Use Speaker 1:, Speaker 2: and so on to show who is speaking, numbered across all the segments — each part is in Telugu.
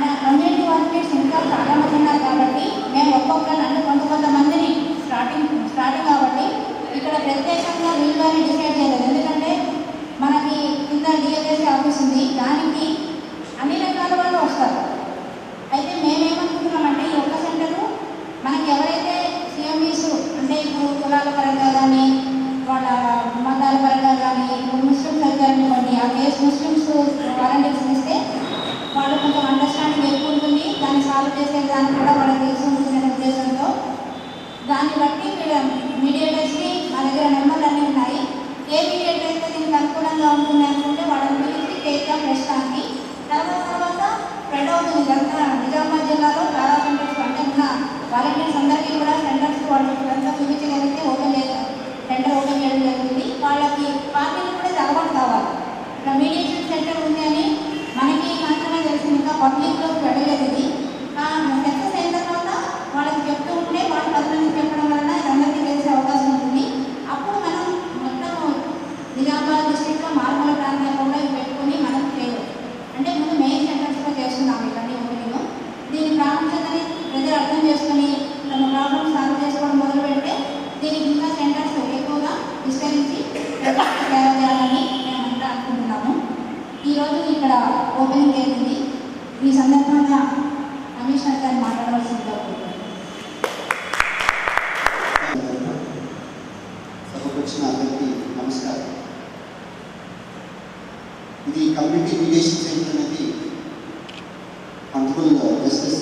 Speaker 1: మన కమ్యూనిటీ వాలంటీర్స్ ఇంకా చాలా మంది ఉన్నారు కాబట్టి మేము ఒక్కొక్కరు అంటే కొంత కొంతమందిని స్టార్టింగ్ స్టార్టింగ్ కాబట్టి ఇక్కడ ప్రత్యేకంగా వీళ్ళని డిసైడ్ చేయలేదు. ఎందుకంటే మనకి కింద డిఎల్ఎస్సీ ఆఫీస్ ఉంది. దానికి అన్ని రకాల వాళ్ళు వస్తారు. అయితే మేమేమనుకుంటున్నామంటే ఈ ఒక్క సెంటరు మనకి ఎవరైతే సిఎంఈస్ అంటే ఇప్పుడు కులాల పరంగా కానీ వాళ్ళ మతాల పరంగా కానీ ఇప్పుడు ముస్లిమ్స్ అయితే ఆ కేసు ముస్లిమ్స్ వాలంటీర్స్ ఇస్తే వాళ్ళు కొంచెం అండర్స్టాండింగ్ ఎక్కువ ఉంటుంది దాన్ని సాల్వ్ చేసే దాన్ని కూడా వాళ్ళకి తెలిసి ఉంటుందనే ఉద్దేశంతో దాన్ని బట్టి మీడియేటర్స్కి మా దగ్గర నెంబర్లు అన్నీ ఉన్నాయి ఏ మీడియేటర్ అయితే దీనికి అనుకూలంగా ఉంటుంది అనుకుంటే వాళ్ళని పిలిచి చేద్దాం ప్రస్తుతానికి తర్వాత తర్వాత స్ప్రెడ్ అవుతుంది ఇదంతా జిల్లాలో చాలా సెంటర్స్ అంటే ఉన్న వాలంటీర్స్ అందరికీ కూడా సెంటర్స్ వాళ్ళు అంతా చూపించగలిగితే ఓపెన్ చేయడం సెంటర్ ఓపెన్ చేయడం జరుగుతుంది. వాళ్ళకి పార్టీలు కూడా ఇది కావాలి. ఇక్కడ మీడియేషన్ సెంటర్ ఉంది అని మనకి మాత్రమే తెలిసింది. ఇంకా పబ్లిక్లో వెళ్ళలేదు ఇది సక్సెస్ అయిన తర్వాత వాళ్ళకి చెప్తూ ఉంటే వాళ్ళు పది మందికి చెప్పడం వలన ఇది అందరికీ తెలిసే అవకాశం ఉంటుంది అప్పుడు మనం మొత్తం నిజామాబాద్ డిస్ట్రిక్ట్లో మారుమూల ప్రాంతాల్లో కూడా ఇవి పెట్టుకొని మనం చేయవచ్చు అంటే ముందు మెయిన్ సెంటర్స్లో చేస్తున్నాం ఇవన్నీ ఓపెనింగ్ దీని ప్రాముఖ్యతని ప్రజలు అర్థం చేసుకొని తమ ప్రాబ్లమ్ సాల్వ్ చేసుకోవడం మొదలు పెడితే దీనికి ఇంకా సెంటర్స్ ఎక్కువగా విస్తరించి ప్రజలకు సేవ చేయాలని మేమంతా అనుకుంటున్నాము ఈరోజు ఇక్కడ ఓపెనింగ్ జరిగింది ఈ సందర్భంగా కమిషనర్ గారు మాట్లాడవలసిందిగా కోరుతున్నాను.
Speaker 2: అందరికీ నమస్కారం ఇది కమ్యూనిటీ మీడియేషన్ సెంటర్ అనేది పంతొమ్మిది జస్టిస్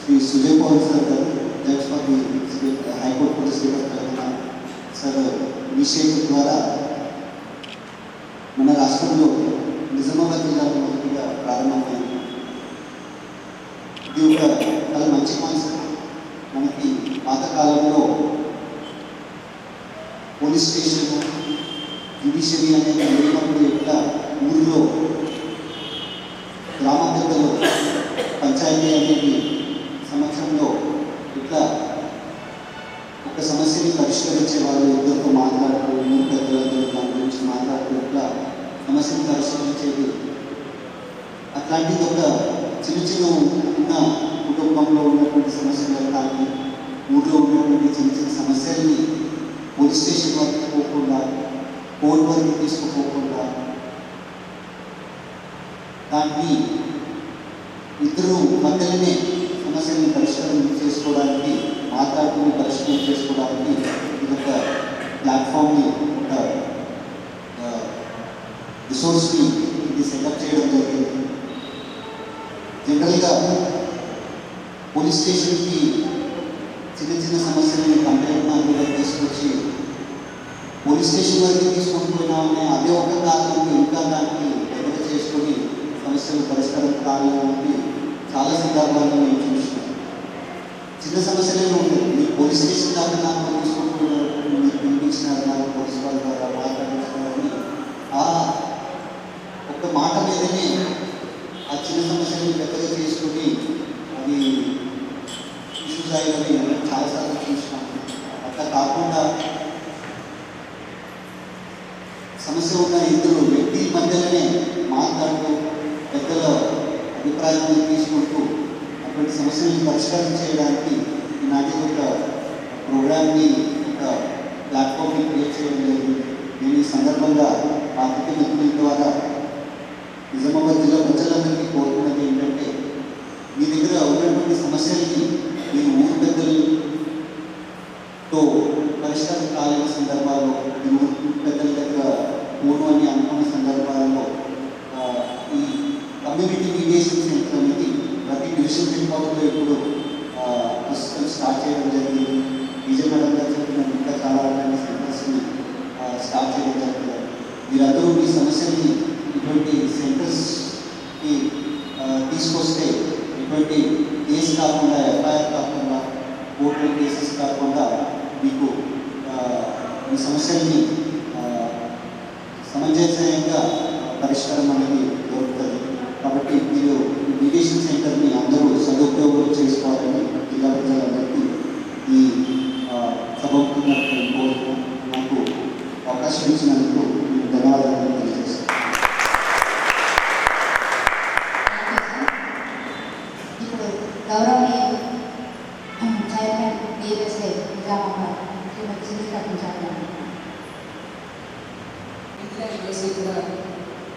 Speaker 2: శ్రీ సుజయ్ పవన్ సార్ గారు judge for the high court sir initiative ద్వారా మన రాష్ట్రంలో నిజామాబాద్ జిల్లాలో మొదటిగా ప్రారంభమైంది ఇది ఒక చాలా మంచి కాన్సెప్ట్ మనకి పాతకాలంలో పోలీస్ స్టేషన్ జ్యుడిషియరీ అనేది లేనప్పుడు యొక్క ఊరిలో గ్రామ పెద్దలు పంచాయతీ అనేది సమక్షంలో ఇట్లా ఒక సమస్యని పరిష్కరించే వాళ్ళు ఇద్దరితో మాట్లాడుతూ ఊరు పెద్దలతో దాని గురించి మాట్లాడుతూ ఇట్లా సమస్యని పరిష్కరించేది. అట్లాంటిది ఒక చిన్న చిన్న ఉన్న కుటుంబంలో ఉన్నటువంటి సమస్యలు కానీ ఊళ్ళో ఉన్నటువంటి చిన్న చిన్న సమస్యల్ని పోలీస్ స్టేషన్ వరకు పోకుండా కోర్టు వరకు తీసుకుపోకుండా దాన్ని ఇద్దరు మధ్యలోనే సమస్యలను పరిష్కారం చేసుకోవడానికి మాట్లాడుకుని పరిష్కారం చేసుకోవడానికి ఇది ఒక ప్లాట్ఫామ్ని ఒక రిసోర్స్ని ఇది సెటప్ చేయడం జరిగింది. జనరల్గా పోలీస్ స్టేషన్కి చిన్న చిన్న సమస్యలని కంప్లైంట్ మాదిరిగా తీసుకొచ్చి పోలీస్ స్టేషన్ వరకు తీసుకొని అదే ఒక కారణం ఇంకా దానికి దగ్గర చేసుకొని సమస్యలు పరిష్కారం కావాలని చాలా సందర్భాల్లో మేము చూసినాం. చిన్న సమస్యలే ఉంటాయి మీరు పోలీస్ స్టేషన్ దాకా నాకు తీసుకుంటున్నారు మీరు పిలిపించినారు నాకు పోలీస్ వాళ్ళ ద్వారా మాట్లాడించారని ఆ ఒక్క మాట మీదనే ఆ చిన్న సమస్యలు పెద్దగా చేసుకొని అది ఇష్యూస్ అయ్యేవి మనం చాలాసార్లు చూసినాం అట్లా కాకుండా సమస్య ఉన్న ఇద్దరు వ్యక్తి మధ్యలోనే మాట్లాడుతూ పెద్దల అభిప్రాయాన్ని తీసుకుంటూ అటువంటి సమస్యలను పరిష్కారం చేయడానికి నాది ఒక ప్రోగ్రామ్ని ఒక ప్లాట్ఫామ్ని క్రియేట్ చేయడం జరిగింది. నేను ఈ సందర్భంగా పాత్రిక నిపుణుల ద్వారా నిజామాబాద్ జిల్లా ప్రజలందరికీ కోరుకున్నది ఏంటంటే మీ దగ్గర ఉన్నటువంటి సమస్యల్ని మీరు ఊరు పెద్దలతో పరిష్కారం కాలేని సందర్భాల్లో ఈ ఊరు పెద్దల దగ్గర పోను అని అనుకున్న సందర్భాల్లో ఆ, ఈ కమ్యూనిటీ మీడియేషన్ సెంటర్ అనేది ప్రతి డివిజన్ హెడ్ క్వార్టర్లో ఇప్పుడు ఆ, ప్రస్తుతం స్టార్ట్ చేయడం జరిగింది విజయ మేడం గారు చెప్పిన ఇంకా చాలా రకాల సెంటర్స్ని స్టార్ట్ చేయడం జరిగింది మీరందరూ మీ సమస్యని ఇటువంటి సెంటర్స్కి తీసుకొస్తే ఎటువంటి కేసు కాకుండా ఎఫ్ఐఆర్ కాకుండా కోర్టు కేసెస్ కాకుండా మీకు ఈ సమస్యల్ని సమంజసంగా పరిష్కారం అనేది దొరుకుతుంది. కాబట్టి మీరు ఈ సెంటర్ని అందరూ సదుపయోగం చేసుకోవాలని జిల్లా ప్రజలందరికీ ఈ సభకు కోరుతూ నాకు అవకాశం ఇచ్చినందుకు మీకు ధన్యవాదాలు తెలియజేస్తాను
Speaker 1: ఇప్పుడు గౌరవనీయ చైర్మన్ డిఎస్ఏ నిజామాబాద్ శ్రీమతి శ్రీ కట్టించాలి
Speaker 3: ఇందిరా యూనివర్సిటీ కూడా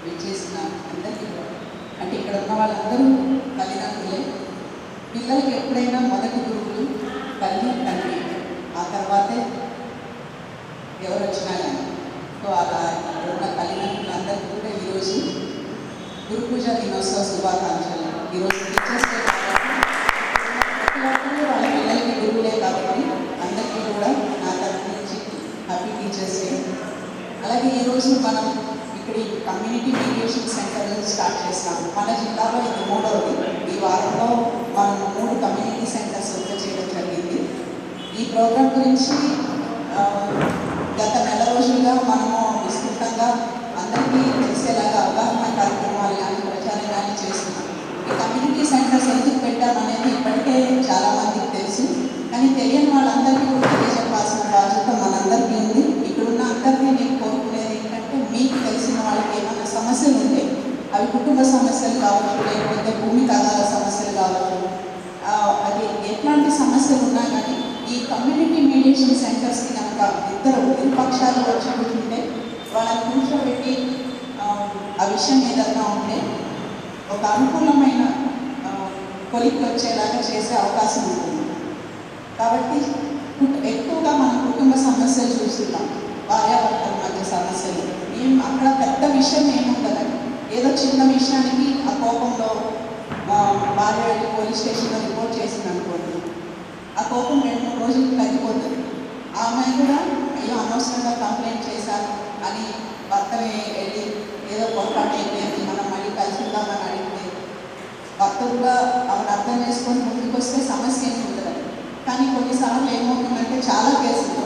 Speaker 3: విచ్చేసిన అందరికీ కూడా అంటే ఇక్కడ ఉన్న వాళ్ళందరూ తల్లిదండ్రులే పిల్లలకి ఎప్పుడైనా మొదటి గురువులు తల్లి తండ్రి ఆ తర్వాతే ఎవరు వచ్చినా కానీ. సో అలా ఇక్కడ ఉన్న తల్లిదండ్రులందరికీ కూడా ఈరోజు గురు పూజ దినోత్సవ శుభాకాంక్షలు. ఈరోజు టీచర్స్ డే కాబట్టి ప్రతి వాళ్ళ పిల్లలకి గురువులే కాబట్టి అందరికీ కూడా నా తరఫు నుంచి హ్యాపీ టీచర్స్ డే. అలాగే ఈరోజు మనం ఇక్కడ కమ్యూనిటీ మీడియేషన్ సెంటర్ స్టార్ట్ చేస్తాం. మన జిల్లాలో ఇది మూడవది ఈ వారంలో మనం మూడు కమ్యూనిటీ సెంటర్స్ ఓపెన్ చేయడం జరిగింది. ఈ ప్రోగ్రాం గురించి ఆ, గత నెల రోజులుగా మనము విస్తృతంగా అందరికీ తెలిసేలాగా అవగాహన కార్యక్రమాలు కానీ ప్రచారం కానీ చేస్తున్నాం ఈ కమ్యూనిటీ సెంటర్స్ ఎందుకు పెట్టామనేది ఇప్పటికే చాలా మందికి తెలుసు. కానీ తెలియని వాళ్ళందరికీ కూడా తెలియజెప్పాల్సిన బాధ్యత మనందరికీ ఉంది. ఇక్కడున్న అందరినీ నేను కోరుకునేది ఏంటంటే మీకు తెలిసిన వాళ్ళకి ఏమైనా సమస్యలు ఉంటే అవి కుటుంబ సమస్యలు కావచ్చు లేకపోతే భూమి కాగాల సమస్యలు కావచ్చు అది ఎట్లాంటి సమస్యలు ఉన్నా కానీ ఈ కమ్యూనిటీ మీడియేషన్ సెంటర్స్కి కనుక ఇద్దరు ఇరు పక్షాలు వచ్చి కూర్చుంటే వాళ్ళని కూర్చోబెట్టి ఆ, విషయం ఏదన్నా ఉంటే ఒక అనుకూలమైన కొలిక్కి వచ్చేలాగా చేసే అవకాశం ఉంటుంది. కాబట్టి ఎక్కువగా మన కుటుంబ సమస్యలు చూస్తున్నాం. భార్యాభర్తల మధ్య సమస్యలు. ఏం అక్కడ పెద్ద విషయం ఏముండదండి ఏదో చిన్న విషయానికి ఆ కోపంలో భార్య వెళ్ళి పోలీస్ స్టేషన్లో రిపోర్ట్ చేసింది అనుకోండి. ఆ కోపం రెండు మూడు రోజులు తగ్గిపోతుంది. ఆమె కూడా అయ్యో అనవసరంగా కంప్లైంట్ చేశాను అని భర్తని వెళ్ళి ఏదో పొరపాటు అయిపోయింది మనం మళ్ళీ కలిసిద్దామని అడిగితే భక్తులుగా ఆవిడ అర్థం చేసుకొని ముందుకు వస్తే సమస్య ఏమి ఉండదు. కానీ కొన్నిసార్లు ఏమవుతుందంటే చాలా కేసులు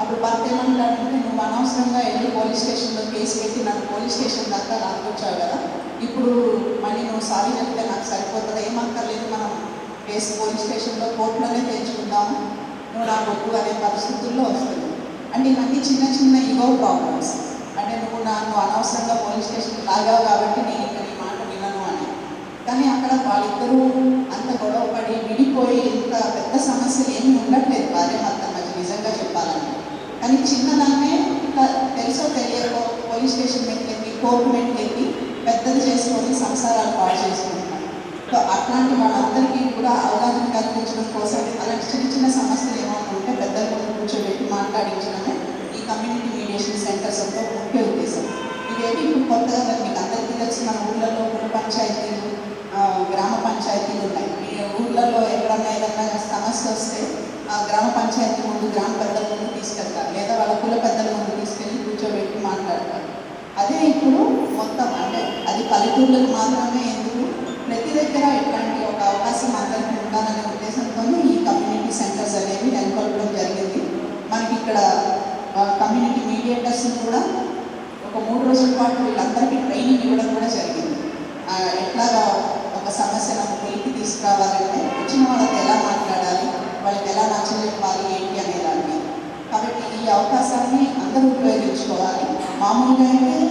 Speaker 3: అప్పుడు భర్త ఏమంటాడంటే నువ్వు అనవసరంగా వెళ్ళి పోలీస్ స్టేషన్లో కేసు పెట్టి నాకు పోలీస్ స్టేషన్ దాకా రాకొచ్చావు కదా. ఇప్పుడు మళ్ళీ నువ్వు సారీ చెప్తే నాకు సరిపోతుంది? ఏమక్కర్లేదు మనం కేసు పోలీస్ స్టేషన్లో కోర్టులోనే తెచ్చుకుందాము నువ్వు నా బొగ్గు అనే పరిస్థితుల్లో వస్తుంది. అంటే ఇవన్నీ చిన్న చిన్న ఇగో ప్రాబ్లమ్స్ అంటే నువ్వు నన్ను అనవసరంగా పోలీస్ స్టేషన్ లాగావు కాబట్టి నేను ఇక్కడ నీ మాట వినను అని కానీ అక్కడ వాళ్ళిద్దరూ అంత గొడవ పడి విడిపోయి ఇంత పెద్ద సమస్యలు ఏమీ ఉండట్లేదు భార్య భర్త మధ్య నిజంగా చెప్పాలంటే. కానీ చిన్నదాన్నే తెలుసో తెలియకో పోలీస్ స్టేషన్ మెట్లెక్కి కోర్టు మెట్లెక్కి పెద్దది చేసుకొని సంసారాలు పాడు చేసుకుంటున్నారు. సో అట్లాంటి వాళ్ళందరికీ కూడా అవగాహన కల్పించడం కోసం అలాంటి చిన్న చిన్న సమస్యలు ఏమైనా ఉంటే పెద్దలు ముందు కూర్చోబెట్టి మాట్లాడించడమే ఈ కమ్యూనిటీ మీడియేషన్ సెంటర్స్ యొక్క ముఖ్య ఉద్దేశం. ఇవేవి ఇప్పుడు కొత్తగా మీకు అందరికీ తెలిసి మన ఊళ్ళలో కూడా పంచాయతీలు గ్రామ పంచాయతీలు ఉన్నాయి. ఈ ఊళ్ళలో ఎక్కడన్నా ఏదన్నా సమస్య వస్తే ఆ గ్రామ పంచాయతీ ముందు గ్రామ పెద్దల ముందు తీసుకెళ్తారు. లేదా వాళ్ళ కుల పెద్దల ముందు తీసుకెళ్ళి కూర్చోబెట్టి మాట్లాడతారు. అదే ఇప్పుడు మొత్తం అంటే అది పల్లెటూర్లకు మాత్రమే ఎందుకు? ప్రతి దగ్గర ఇట్లాంటి ఒక అవకాశం అందరికీ ఉండాలనే ఉద్దేశంతో ఈ కమ్యూనిటీ సెంటర్స్ అనేవి నెలకొల్పడం జరిగింది. మనకి ఇక్కడ కమ్యూనిటీ మీడియేటర్స్ కూడా Amen.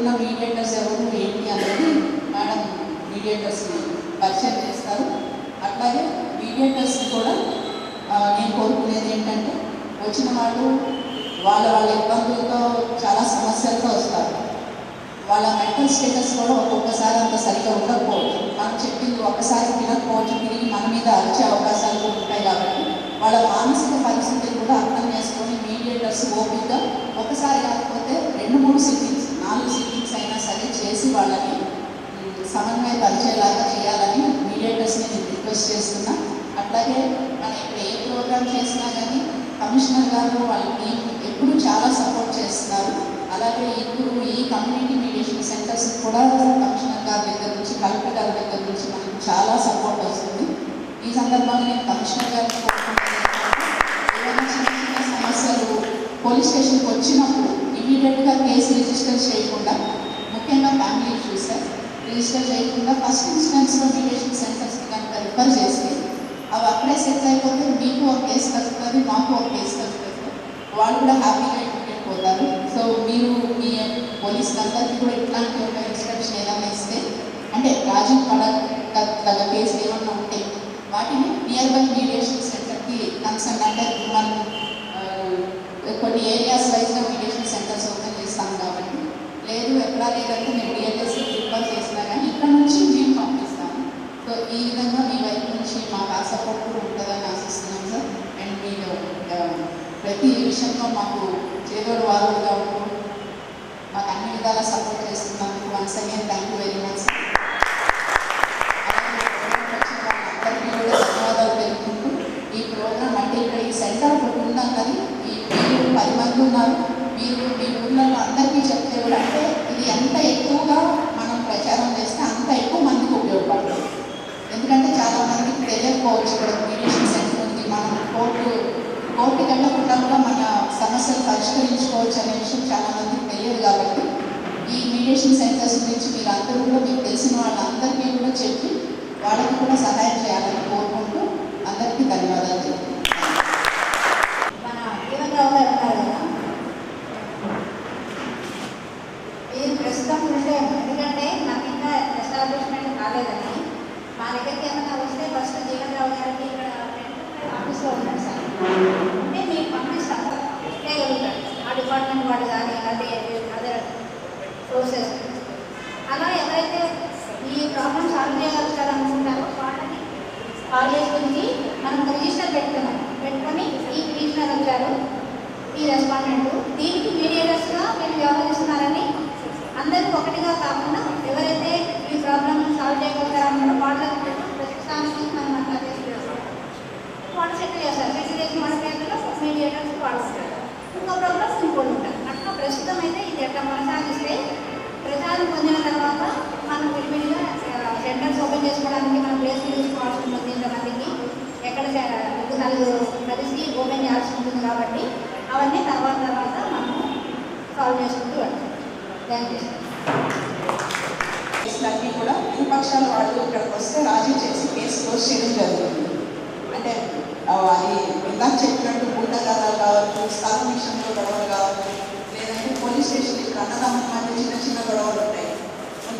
Speaker 3: ఇప్పుడున్న మీడియేటర్స్ ఎవరు ఏంటి అనేది మేడం మీడియేటర్స్ని పరిచయం చేస్తారు. అట్లాగే మీడియేటర్స్ని కూడా నేను కోరుకునేది ఏంటంటే వచ్చిన వాళ్ళు వాళ్ళ వాళ్ళ ఇబ్బందులతో చాలా సమస్యలతో వస్తారు. వాళ్ళ మెంటల్ స్టేటస్ కూడా ఒక్కొక్కసారి అంత సరిగ్గా ఉండకపోవచ్చు. మనం చెప్పింది ఒక్కసారి తినకపోవచ్చు తిరిగి మన మీద అరిచే అవకాశాలు ఉంటాయి కాబట్టి వాళ్ళ మానసిక పరిస్థితిని కూడా అర్థం చేసుకొని మీడియేటర్స్ ఓపిక ఒకసారి కాకపోతే రెండు మూడు సిట్టింగ్స్ నాలుగు సిట్టింగ్స్ అయినా సరే చేసి వాళ్ళని సమన్వయ సమన్వయపరిచేలాగా చేయాలని మీడియేటర్స్ని నేను రిక్వెస్ట్ చేస్తున్నా. అట్లాగే మనం ఇక్కడ ఏ ప్రోగ్రామ్ చేసినా కానీ కమిషనర్ గారు వాళ్ళ టీం ఎప్పుడు చాలా సపోర్ట్ చేస్తున్నారు. అలాగే ఇప్పుడు ఈ కమ్యూనిటీ మీడియేషన్ సెంటర్స్ కూడా కమిషనర్ గారి దగ్గర నుంచి కలెక్టర్ గారి దగ్గర నుంచి మనకు చాలా సపోర్ట్ వస్తుంది. ఈ సందర్భంగా నేను కమిషనర్ గారికి ఏమైనా చిన్న చిన్న సమస్యలు పోలీస్ స్టేషన్కి వచ్చినప్పుడు ఇమీడియట్గా కేసు రిజిస్టర్ చేయకుండా ముఖ్యంగా ఫ్యామిలీ ఇష్యూస్ రిజిస్టర్ చేయకుండా ఫస్ట్ ఇన్స్టెన్స్లో మీడియేషన్ సెంటర్స్కి కనుక రిఫర్ చేస్తే అవి అక్కడే సెటిల్ అయిపోతే మీకు ఒక కేసు తగ్గుతుంది మాకు ఒక కేసు తగ్గుతుంది వాళ్ళు కూడా హ్యాపీగా ఇంటికి పోతారు. సో మీరు మీ పోలీస్ అందరికీ కూడా ఇట్లాంటి ఒక ఇన్స్ట్రక్షన్ ఏదైనా ఇస్తే అంటే రాజీ పడ తగ్గ కేసులు ఏమన్నా ఉంటే వాటిని నియర్ బై మీడియేషన్ సెంటర్కి కన్సర్న్ అంటే మనం కొన్ని ఏరియా వైజ్గా మీడియేషన్ సెంటర్స్ ఓపెన్ చేస్తాం కాబట్టి లేదు ఎక్కడా లేదంటే మేము డిఎల్ఎస్ ప్రిఫర్ చేసినా కానీ ఇక్కడ నుంచి మేము పంపిస్తాము సో ఈ విధంగా మీ వైపు నుంచి మాకు ఆ సపోర్ట్ కూడా ఉంటుందని ఆశిస్తున్నాం సార్ అండ్ మీరు ఆ, ప్రతి విషయంలో మాకు చేదోడు వారుగా ఉంటూ మాకు అన్ని విధాలా సపోర్ట్ చేస్తున్నందుకు once again thank you very much sir అందరికీ కూడా ధన్యవాదాలు తెలుపుకుంటూ ఈ ప్రోగ్రామ్ అంటే ఇక్కడ ఈ సెంటర్ ఒకటి ఉందన్నది ఈ మీరు పది మంది ఉన్నారు మీరు మీ ఊళ్ళలో అందరికీ చెప్తే కూడా అంటే ఇది ఎంత ఎక్కువగా మనం ప్రచారం చేస్తే అంత ఎక్కువ మందికి ఉపయోగపడుతుంది ఎందుకంటే చాలా మందికి తెలియకపోవచ్చు ఇక్కడ మీడియేషన్ సెంటర్ ఉంది మనం కోర్టు కోర్టుకి వెళ్ళకుండా కూడా మన సమస్యలు పరిష్కరించుకోవచ్చు అనే విషయం చాలా లేదు కాబట్టి ఈ మీడియేషన్ సెంటర్స్ గురించి మీరు అందరూ కూడా మీకు తెలిసిన వాళ్ళందరికీ కూడా చెప్పి వాళ్ళకి కూడా సహాయం చేయాలని కోరుకుంటూ అందరికీ ధన్యవాదాలు చెప్తున్నాను
Speaker 1: మన జీవన్ రావు గారు ఉన్నారు కదా ఇది ప్రస్తుతం ఉంటే ఎందుకంటే నాకు ఇంకా ఎస్టాబ్లిష్మెంట్ కాలేదని మా దగ్గరికి ఏమైనా వస్తే ఫస్ట్ జీవన్ రావు గారికి ఇక్కడ ఆఫీస్లో ఉన్నాడు సార్ అంటే మీకు పంపిస్తాము చేయగలుగుతాడు ఆ డిపార్ట్మెంట్ వాళ్ళు కానీ అదే అదర్ సోర్సెస్ అలా ఎవరైతే ఈ ప్రాబ్లమ్ సాల్వ్ చేయగలుగుతారనుకుంటారో వాళ్ళని కాలేజ్ గురించి మనం రిజిస్టర్ పెట్టుకున్నాం పెట్టుకొని ఈ కమిషనర్ వచ్చారు ఈ రెస్పాండెంట్ దీనికి మీడియేటర్స్గా మీరు వ్యవహరిస్తున్నారని అందరూ ఒకటిగా కాకుండా ఎవరైతే ఈ ప్రాబ్లమ్ సాల్వ్ చేయగలుగుతారన్నారో వాళ్ళకి ప్రతిష్టానికి మనం అట్లా చేసుకుంటాం వాళ్ళు సెటిల్ చేస్తారు సెటిల్ చేసి మన పేరులో మీడియేటర్స్ వాడుకుంటారు ఇంకో ప్రోగ్రామ్ ఇంకోటి ఉంటారు అట్లా ప్రస్తుతం అయితే ఇది ఎట్లా కొనసాగిస్తే ప్రచారం పొందిన తర్వాత మనం విడివిడిగా సెంటర్స్ ఓపెన్ చేసుకోవడానికి మనం ప్లేస్ తీసుకోవాల్సి ఉంటుంది ఇంతమందికి ఎక్కడ ఒక నలుగురు కలిసి ఓపెన్ చేయాల్సి ఉంటుంది కాబట్టి అవన్నీ తర్వాత తర్వాత మనం సాల్వ్ చేసుకుంటూ వెళ్తాం థ్యాంక్ యూ
Speaker 3: కేసులన్నీ కూడా ఇరుపక్షాల వాళ్ళు ఇక్కడికి వస్తే రాజీ చేసి కేసు క్లోజ్ చేయడం జరుగుతుంది అంటే ఆ, అది ఇందాక చెప్పినట్టు గుండగారాలు కావచ్చు స్థలం విషయంలో గొడవలు కావచ్చు లేదంటే పోలీస్ స్టేషన్ ఇక్కడ అన్నదమ్ముల మధ్య చిన్న చిన్న గొడవలు ఉంటాయి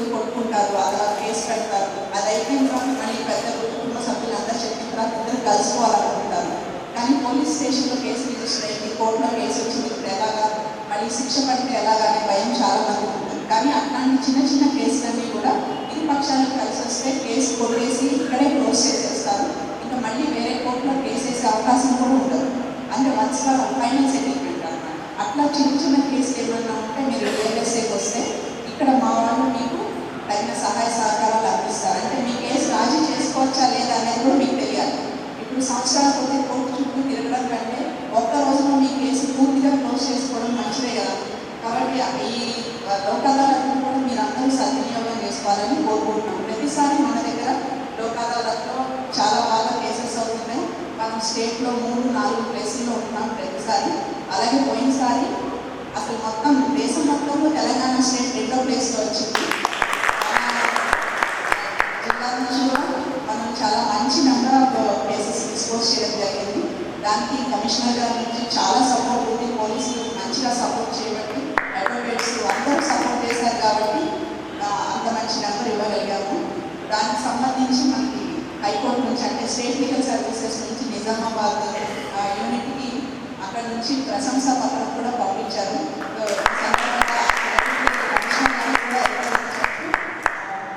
Speaker 3: ముందు కొట్టుకుంటారు అలా కేసు పెడతారు. అది అయిపోయిన తర్వాత మళ్ళీ పెద్ద కుటుంబ సభ్యులు అందరూ చెప్పిన తర్వాత ఇద్దరు కలుసుకోవాలనుకుంటారు కానీ పోలీస్ స్టేషన్లో కేసు రిజిస్టర్ అయింది కోర్టులో కేసు వచ్చింది ఇప్పుడు ఎలాగా? మళ్ళీ శిక్ష పడితే ఎలాగనే భయం చాలా మంది ఉంటుంది. కానీ అట్లాంటి చిన్న చిన్న కేసులన్నీ కూడా ఇరు పక్షాలకు కలిసి వస్తే కేసు కొట్టేసి ఇక్కడే క్లోజ్ చేసేస్తారు. ఇంకా మళ్ళీ వేరే కోర్టులో కేసు వేసే అవకాశం కూడా ఉండదు. అంటే వన్స్ ఫైనల్ సెటిల్మెంట్ అట్లా చిన్న చిన్న కేసులు ఏమైనా ఉంటే మీరు ఏఎస్ఏకి వస్తే ఇక్కడ మా వాళ్ళు మీకు సహాయ సహకారాలు అందిస్తారు అంటే మీ కేసు రాజీ చేసుకోవచ్చా లేదా అనేది కూడా మీకు తెలియాలి. ఇప్పుడు సంవత్సరాల కొద్ది కోర్టు చుట్టూ తిరగడం కంటే ఒక్క రోజులో మీ కేసు పూర్తిగా క్లోజ్ చేసుకోవడం మంచిదే కదా. కాబట్టి ఈ లోక్ అదాలత్ను కూడా మీరు అందరూ సద్వినియోగం చేసుకోవాలని కోరుకుంటున్నాం. ప్రతిసారి మన దగ్గర లోక్ అదాలత్లో చాలా బాగా కేసెస్ అవుతున్నాయి. మనం స్టేట్లో మూడు నాలుగు ప్లేసుల్లో ఉంటున్నాం ప్రతిసారి. అలాగే పోయినసారి అసలు మొత్తం దేశం మొత్తంలో తెలంగాణ స్టేట్ రెండో ప్లేస్లో వచ్చింది. కూడా మనం చాలా మంచి నెంబర్ ఆఫ్ కేసెస్ డిస్పోజ్ చేయడం జరిగింది. దానికి కమిషనర్ గారి నుంచి చాలా సపోర్ట్ ఉంది. పోలీసులు మంచిగా సపోర్ట్ చేయబట్టి అడ్వకేట్స్ అందరూ సపోర్ట్ చేశారు కాబట్టి అంత మంచి నెంబర్ ఇవ్వగలిగాము. దానికి సంబంధించి మనకి హైకోర్టు నుంచి అంటే స్టేట్ లీగల్ సర్వీసెస్ నుంచి నిజామాబాద్ యూనిట్కి అక్కడ నుంచి ప్రశంస పత్రం కూడా పంపించారు.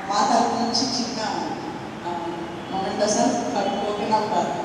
Speaker 3: మా తరపు నుంచి చిన్న तसंच खटखोटी लागतात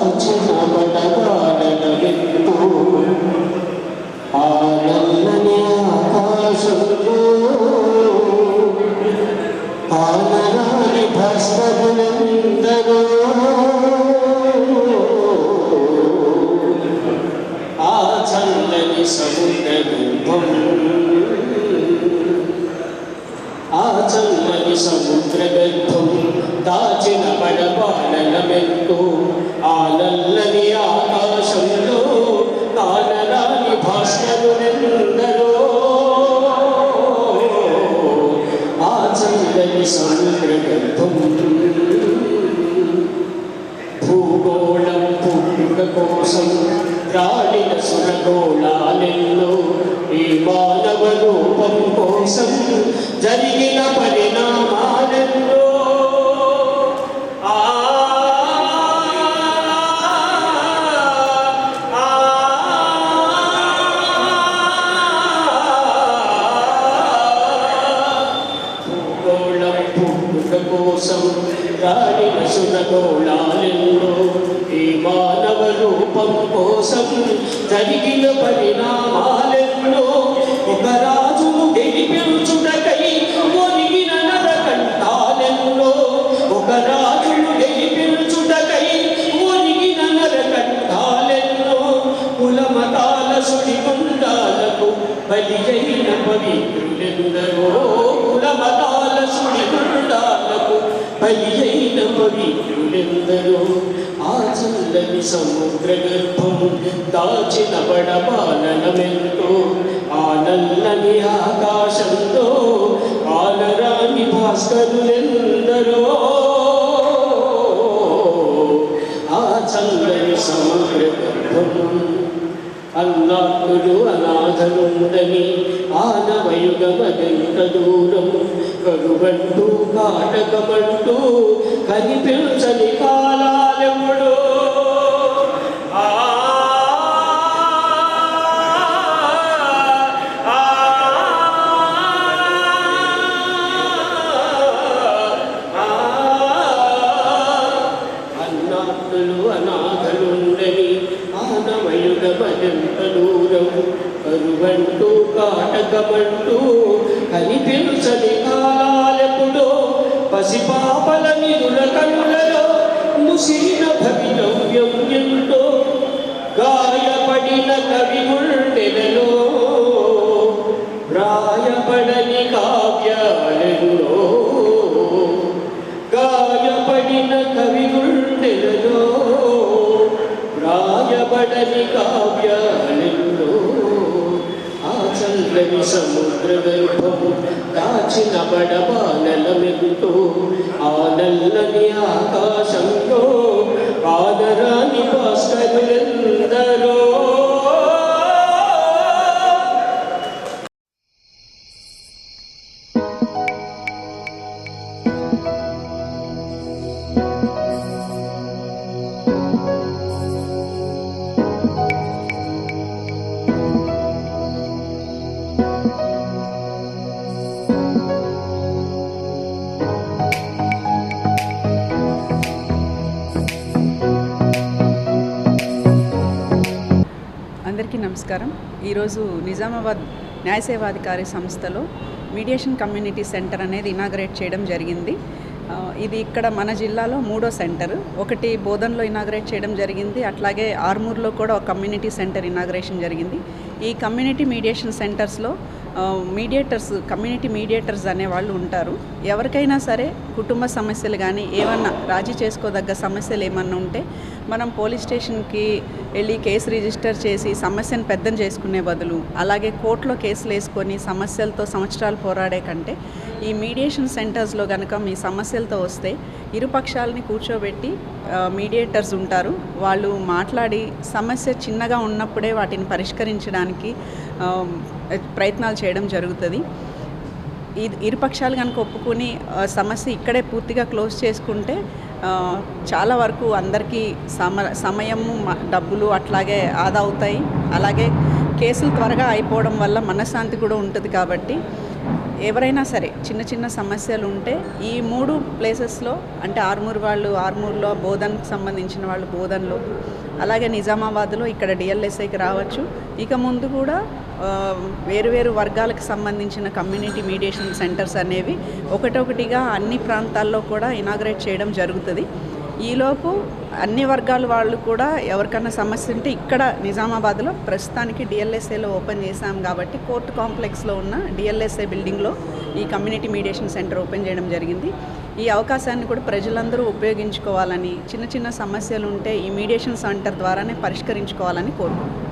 Speaker 3: కమిషనర్ గారికి కూడా
Speaker 4: దాచిన బడబాడనవింటూ సముద్ర దాచిన బడబాలనమెంతో ఆ నల్లని ఆకాశంతో ఆనరాని భాస్కరులెందరో. ఆ చంద్రని సమగ్ర గర్భం అన్నాకులు అనాథలుండని ఆనవయుగమదెంత దూరం కరువంటూ కాటకమంటూ కనిపించని కాలాలెప్పుడు ఆనవయుగ భజంత దూరం కరువంటూ కాటకమంటూ కనిపించని కాలాలెప్పుడో పసిపాపల నిరుల కనులలో ముసిన భవినవ్యం ఎంతో గాయపడిన కవి గుండెలలో రాయపడని కావ్యాలెన్నో గాయపడిన కవి గుండెలలో రాయబడని కావ్యాలెన్నో. ఆ చల్లని సముద్ర గర్భము దాచిన బడబానల బడబానలమెంతో ఆ నల్లని ఆకాశంలో ఆదరాని భాస్కరులెందరో.
Speaker 3: ఈరోజు నిజామాబాద్ న్యాయ సేవాధికారి సంస్థలో మీడియేషన్ కమ్యూనిటీ సెంటర్ అనేది ఇనాగరేట్ చేయడం జరిగింది. ఇది ఇక్కడ మన జిల్లాలో మూడో సెంటర్. ఒకటి బోధన్లో ఇనాగరేట్ చేయడం జరిగింది. అట్లాగే ఆర్మూర్లో కూడా ఒక కమ్యూనిటీ సెంటర్ ఇనాగరేషన్ జరిగింది. ఈ కమ్యూనిటీ మీడియేషన్ సెంటర్స్లో మీడియేటర్స్ కమ్యూనిటీ మీడియేటర్స్ అనేవాళ్ళు ఉంటారు. ఎవరికైనా సరే కుటుంబ సమస్యలు కానీ ఏమన్నా రాజీ చేసుకోదగ్గ సమస్యలు ఏమన్నా ఉంటే మనం పోలీస్ స్టేషన్కి వెళ్ళి కేసు రిజిస్టర్ చేసి సమస్యను పెద్దం చేసుకునే బదులు అలాగే కోర్టులో కేసులు వేసుకొని సమస్యలతో సంవత్సరాలు పోరాడే కంటే ఈ మీడియేషన్ సెంటర్స్లో కనుక మీ సమస్యలతో వస్తే ఇరుపక్షాలని కూర్చోబెట్టి మీడియేటర్స్ ఉంటారు. వాళ్ళు మాట్లాడి సమస్య చిన్నగా ఉన్నప్పుడే వాటిని పరిష్కరించడానికి ప్రయత్నాలు చేయడం జరుగుతుంది. ఇది ఇరుపక్షాలు కనుక ఒప్పుకొని సమస్య ఇక్కడే పూర్తిగా క్లోజ్ చేసుకుంటే చాలా వరకు అందరికీ సమ సమయము డబ్బులు అట్లాగే ఆదా అవుతాయి. అలాగే కేసులు త్వరగా అయిపోవడం వల్ల మనశ్శాంతి కూడా ఉంటుంది కాబట్టి ఎవరైనా సరే చిన్న చిన్న సమస్యలు ఉంటే ఈ మూడు ప్లేసెస్లో అంటే ఆర్మూర్ వాళ్ళు ఆర్మూర్లో బోధన్కి సంబంధించిన వాళ్ళు బోధన్లో అలాగే నిజామాబాద్లో ఇక్కడ డిఎల్ఎస్ఐకి రావచ్చు. ఇక ముందు కూడా వేరువేరు వేరు వేరు వర్గాలకు సంబంధించిన కమ్యూనిటీ మీడియేషన్ సెంటర్స్ అనేవి ఒకటొకటిగా అన్ని ప్రాంతాల్లో కూడా ఇనాగ్రేట్ చేయడం జరుగుతుంది. ఈలోపు అన్ని వర్గాల వాళ్ళు కూడా ఎవరికన్నా సమస్య ఉంటే ఇక్కడ నిజామాబాద్లో ప్రస్తుతానికి డిఎల్ఎస్ఏలో ఓపెన్ చేశాం కాబట్టి కోర్టు కాంప్లెక్స్లో ఉన్న డిఎల్ఎస్ఏ బిల్డింగ్లో ఈ కమ్యూనిటీ మీడియేషన్ సెంటర్ ఓపెన్ చేయడం జరిగింది. ఈ అవకాశాన్ని కూడా ప్రజలందరూ ఉపయోగించుకోవాలని చిన్న చిన్న సమస్యలు ఉంటే ఈ మీడియేషన్ సెంటర్ ద్వారానే పరిష్కరించుకోవాలని కోరుకుంటున్నాను